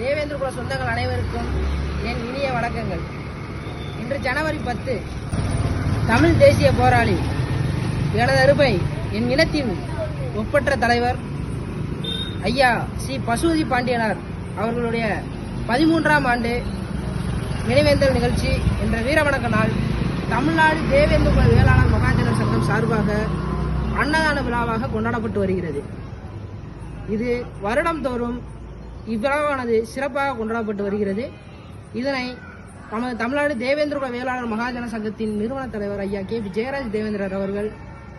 தேவேந்திர குல சொந்தங்கள் அனைவருக்கும் என் இனிய வணக்கங்கள். இன்று ஜனவரி பத்து தமிழ் தேசிய போராளி எனது அருமை என் இனத்தின் ஒப்பற்ற தலைவர் ஐயா சி. பசுபதி பாண்டியனார் அவர்களுடைய பதிமூன்றாம் ஆண்டு நினைவேந்தல் நிகழ்ச்சி என்ற வீரவணக்க நாள் தமிழ்நாடு தேவேந்திர குல வேளாளர் மகாஜன சங்கம் சார்பாக அன்னதான விழாவாக கொண்டாடப்பட்டு வருகிறது. இது வருடம்தோறும் இவ்விழாவானது சிறப்பாக கொண்டாடப்பட்டு வருகிறது. இதனை நமது தமிழ்நாடு தேவேந்திர குல வேளாளர் மகாஜன சங்கத்தின் நிறுவன தலைவர் ஐயா கே. பி. ஜெயராஜ் தேவேந்திரர் அவர்கள்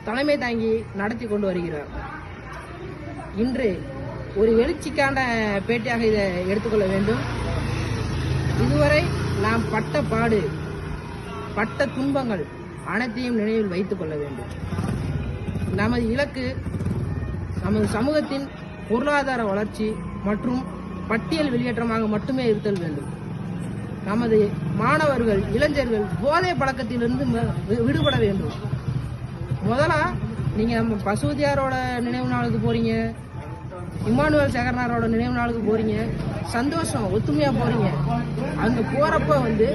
தலைமை தாங்கி நடத்தி கொண்டு வருகிறார். இன்று ஒரு எழுச்சிக்கான பேட்டியாக இதை எடுத்துக்கொள்ள வேண்டும். இதுவரை நாம் பட்ட பாடு பட்ட துன்பங்கள் அனைத்தையும் நினைவில் வைத்துக் கொள்ள வேண்டும். நமது இலக்கு நமது சமூகத்தின் பொருளாதார வளர்ச்சி மற்றும் பட்டியல் வெளியேற்றமாக மட்டுமே இருத்தல் வேண்டும். நமது மாணவர்கள் இளைஞர்கள் போதை பழக்கத்திலிருந்து விடுபட வேண்டும். முதலா நீங்க நம்ம பசுவதியாரோட நினைவு நாளுக்கு போறீங்க இம்மானுவேல் சேகரனாரோட நினைவு நாளுக்கு போறீங்க சந்தோஷம் ஒத்துமையா போறீங்க. அங்க போறப்ப வந்து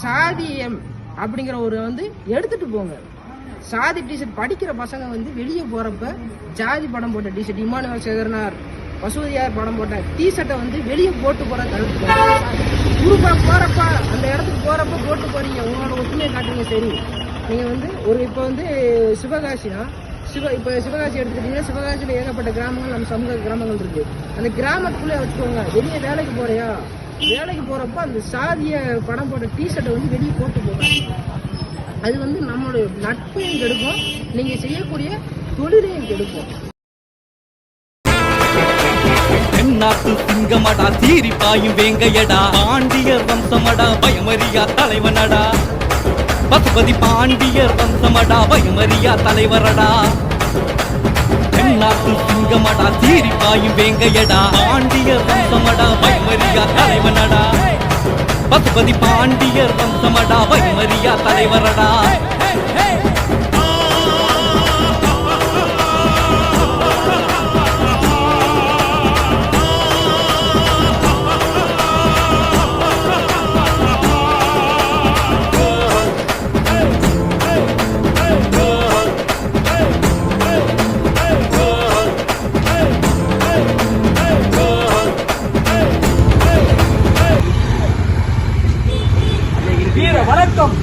சாதியம் அப்படிங்கிற ஒரு வந்து எடுத்துட்டு போங்க. சாதி டிஷர்ட் படிக்கிற பசங்க வந்து வெளியே போறப்ப ஜாதி படம் போட்ட டிஷர்ட் இம்மானுவேல் சேகரனார் மசூதியார் படம் போட்ட டிஷர்ட்டை வந்து வெளியே போட்டு போகிற தவிர்த்து குரூப்பா போகிறப்ப அந்த இடத்துக்கு போகிறப்ப போட்டு போகிறீங்க உங்களோட ஒற்றுமையை காட்டுறீங்க சரி. நீங்கள் வந்து ஒரு இப்போ வந்து சிவகாசினா சிவ இப்போ சிவகாசி எடுத்துக்கிட்டீங்கன்னா சிவகாசியில் ஏகப்பட்ட கிராமங்கள் நம்ம சமூக கிராமங்கள் இருக்குது அந்த கிராமத்துக்குள்ளே வச்சுக்கோங்க வெளியே வேலைக்கு போகிறியா வேலைக்கு போகிறப்ப அந்த சாதிய படம் போட்ட டிஷர்ட்டை வந்து வெளியே போட்டு போகிறாங்க அது வந்து நம்மளுடைய நட்பையும் கெடுக்கும். நீங்கள் செய்யக்கூடிய தொழிலையும் கெடுக்கும். தென்னாட்டு சிங்கமடா சீரி பாயும் வேங்கையடா. பாண்டியர் வம்சமடா பயமறியா தலைவனடா. பசுபதி பாண்டியர் வம்சமடா பயமறியா தலைவரடா. தென்னாட்டு சிங்கமடா சீரி பாயும் வேங்கையடா. பாண்டியர் வம்சமடா பயமறியா தலைவனடா. பசுபதி பாண்டியர் வம்சமடா பயமறியா தலைவரடா.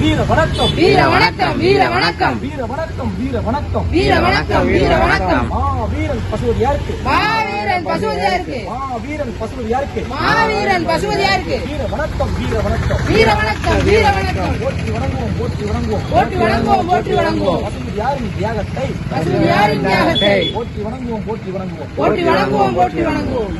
வீர வணக்கம். வீர வணக்கம் வீர வணக்கம். வீர வணக்கம் வீர வணக்கம். வீர வணக்கம் வீர வணக்கம். மா வீரன் பசுவது யாருக்கு மாவீரன் பசுவதியாருக்கு மா வீரன் பசுவது யாருக்கு மாவீரன் பசுவதியாருக்கு வீர வணக்கம் வீர வணக்கம். வீர வணக்கம் வீர வணக்கம். போற்றி வணங்குவோம் போற்றி வணங்குவோம். போற்றி வணங்குவோம் போற்றி வணங்குவோம். பசுவது யாரின் தியாகத்தை. பசுவதியாரின் தியாகத்தை. போற்றி வணங்குவோம் போற்றி வணங்குவோம். போற்றி வணங்குவோம் போற்றி வணங்குவோம்.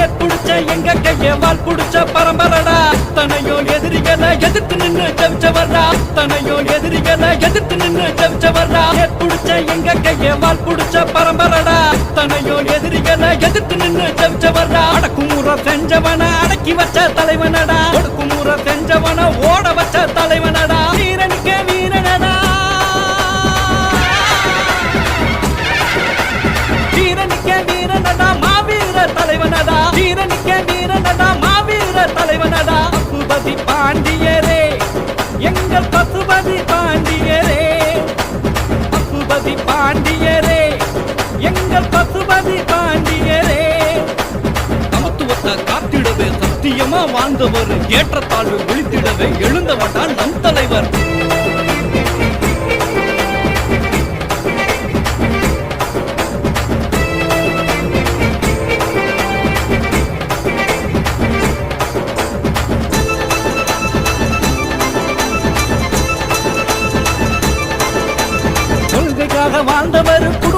ஏர் புடிச்ச எங்க கைய வால் புடிச்ச பரம்பரடா. தனையோ எதிரிகளை எதிர்த்து நின்னு ஜெபிச்சவர்டா. தனையோ எதிரிகளை எதிர்த்து நின்னு ஜெபிச்சவர்டா. ஏர் புடிச்ச எங்க கைய வால் புடிச்ச பரம்பரடா. தனையோ எதிரிகளை எதிர்த்து நின்னு ஜெபிச்சவர்டா. அடக்குமுற செஞ்சவன அடக்கி வச்ச தலைவனடா. ஒடுக்குமுறை செஞ்சவன ஓட வச்ச தலைவனடா. வீரனுக்கு வீரனடா. வீரனுக்கு வீரனடா. தலைவனடா வீரனுக்கே வீரனடா மாவீர தலைவனடா பசுபதி பாண்டியரே. எங்கள் பசுபதி பாண்டியரே. பசுபதி பாண்டியரே. எங்கள் பசுபதி பாண்டியரே. சமத்துவத்தை காத்திடவே சத்தியமா வாழ்ந்தவர். ஏற்றத்தாழ்வு விழித்திடவே எழுந்தவட்டா நம் தலைவர். வாழ்ந்தவருக்கும்